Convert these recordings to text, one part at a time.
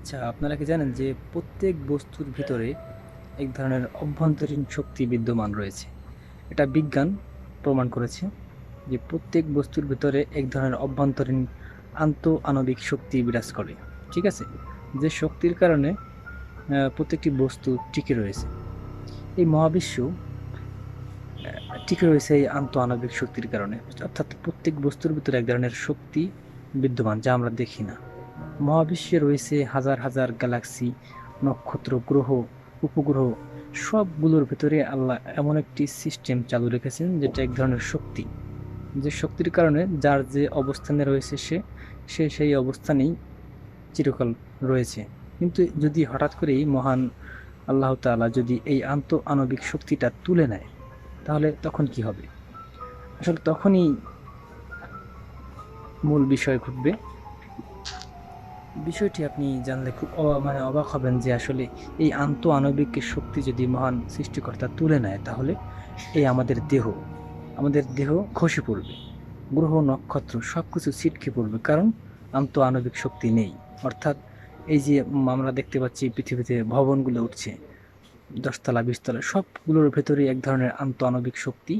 আচ্ছা আপনারা কি জানেন যে প্রত্যেক বস্তুর ভিতরে এক ধরনের অভ্যন্তরীণ শক্তি বিদ্যমান রয়েছে? এটা বিজ্ঞান প্রমাণ করেছে যে প্রত্যেক বস্তুর ভিতরে এক ধরনের অভ্যন্তরীণ আন্ত আণবিক শক্তি বিরাজ করে, ঠিক আছে? যে শক্তির কারণে প্রত্যেকটি বস্তু টিকে রয়েছে। এই মহাবিশ্ব টিকে রয়েছে এই আন্ত আণবিক শক্তির কারণে। অর্থাৎ প্রত্যেক বস্তুর ভিতরে এক ধরনের শক্তি বিদ্যমান, যা আমরা দেখি না। মহাবিশ্বে রয়েছে হাজার হাজার গ্যালাক্সি, নক্ষত্র, গ্রহ, উপগ্রহ, সবগুলোর ভেতরে আল্লাহ এমন একটি সিস্টেম চালু রেখেছেন যেটা এক ধরনের শক্তি। যে শক্তির কারণে যার যে অবস্থানে রয়েছে সে সে সেই অবস্থানেই চিরকাল রয়েছে। কিন্তু যদি হঠাৎ করেই মহান আল্লাহ তাআলা যদি এই আন্ত আণবিক শক্তিটা তুলে নেয়, তাহলে তখন কি হবে? আসলে তখনই মূল বিষয় ঘটবে বিষয়টি আপনি জানলে খুব মানে অবাক হবেন যে আসলে এই আন্ত আণবিক শক্তি যদি মহান সৃষ্টিকর্তা তুলে নেয় তাহলে এই আমাদের দেহ আমাদের দেহ খসে পড়বে, গ্রহ, নক্ষত্র সব কিছু ছিটকে পড়বে, কারণ আন্ত আণবিক শক্তি নেই। অর্থাৎ এই যে আমরা দেখতে পাচ্ছি পৃথিবীতে ভবনগুলো উঠছে, দশতলা, বিশতলা, সবগুলোর ভেতরে এক ধরনের আন্ত আণবিক শক্তি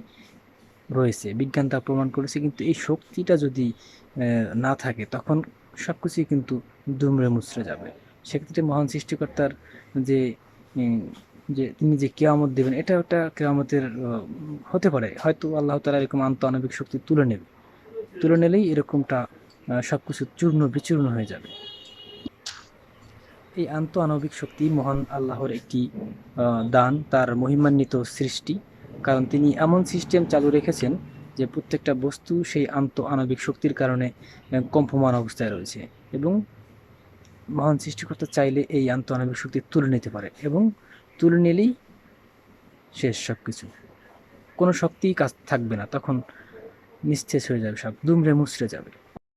রয়েছে। বিজ্ঞান তা প্রমাণ করেছে, কিন্তু এই শক্তিটা যদি না থাকে, তখন সব কিছুই কিন্তু দুমড়ে মুচড়ে যাবে। সেক্ষেত্রে মহান সৃষ্টিকর্তার যে যে তিনি যে কেয়ামত দেবেন, এটা একটা কেয়ামতের হতে পারে। হয়তো আল্লাহ তালা এরকম আন্ত আণবিক শক্তি তুলে নেবে। তুলে নিলেই এরকমটা সব কিছু চূর্ণ বিচূর্ণ হয়ে যাবে। এই আন্ত আণবিক শক্তি মহান আল্লাহর একটি দান, তার মহিমান্বিত সৃষ্টি। কারণ তিনি এমন সিস্টেম চালু রেখেছেন যে প্রত্যেকটা বস্তু সেই আন্ত আণবিক শক্তির কারণে কম্পমান অবস্থায় রয়েছে এবং মহান সৃষ্টিকর্তা চাইলে এই আন্ত আণবিক শক্তি তুলে নিতে পারে এবং তুলে নিলেই শেষ সব কিছু কোনো শক্তিই কাজ থাকবে না, তখন নিস্তেজ হয়ে যাবে সব, দুমড়ে মুচড়ে যাবে।